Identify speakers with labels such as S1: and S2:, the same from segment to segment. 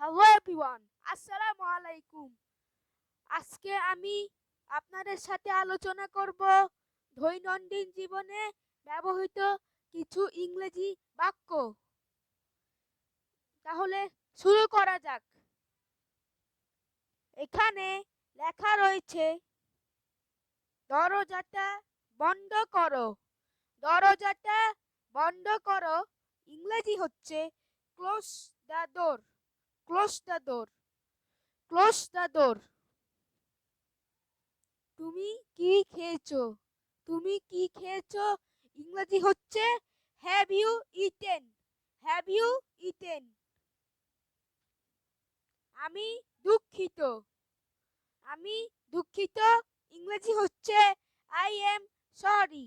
S1: Hello everyone আসসালামু আলাইকুম আজকে আমি আপনাদের সাথে আলোচনা করব দৈনন্দিন জীবনে ব্যবহৃত কিছু ইংরেজি বাক্য। তাহলে শুরু করা যাক। এখানে লেখা রয়েছে, দরজাটা বন্ধ করো। দরজাটা বন্ধ করো ইংরেজি হচ্ছে close the door close the door close the door তুমি কি খেয়েছো? তুমি কি খেয়েছো? ইংরেজি হচ্ছে have you eaten have you eaten আমি দুঃখিত। আমি দুঃখিত। ইংরেজি হচ্ছে I am sorry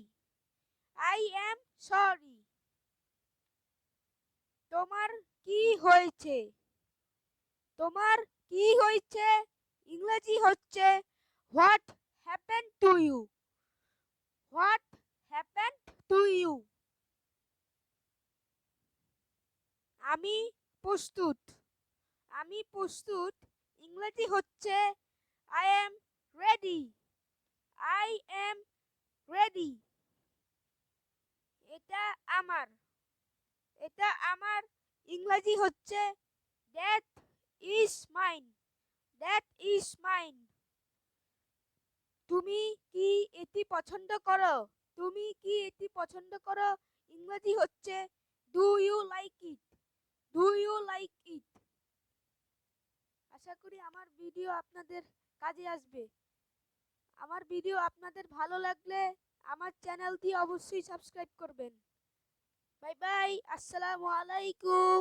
S1: I am sorry তোমার কি হয়েছে? তোমার কি হয়েছে? ইংরেজি হচ্ছে, what happen to you? What happen to you? আমি প্রস্তুত। আমি প্রস্তুত। ইংরেজি হচ্ছে, I am ready. I am ready. এটা আমার। এটা আমার ইংরেজি হচ্ছে that is mine that is mine তুমি কি এটি পছন্দ করো? তুমি কি এটি পছন্দ করো? ইংরেজি হচ্ছে do you like it do you like it আশা করি আমার ভিডিও আপনাদের কাজে আসবে। আমার ভিডিও আপনাদের ভালো লাগলে আমার চ্যানেলটি অবশ্যই সাবস্ক্রাইব করবেন। বাই বাই, আসসালামু আলাইকুম।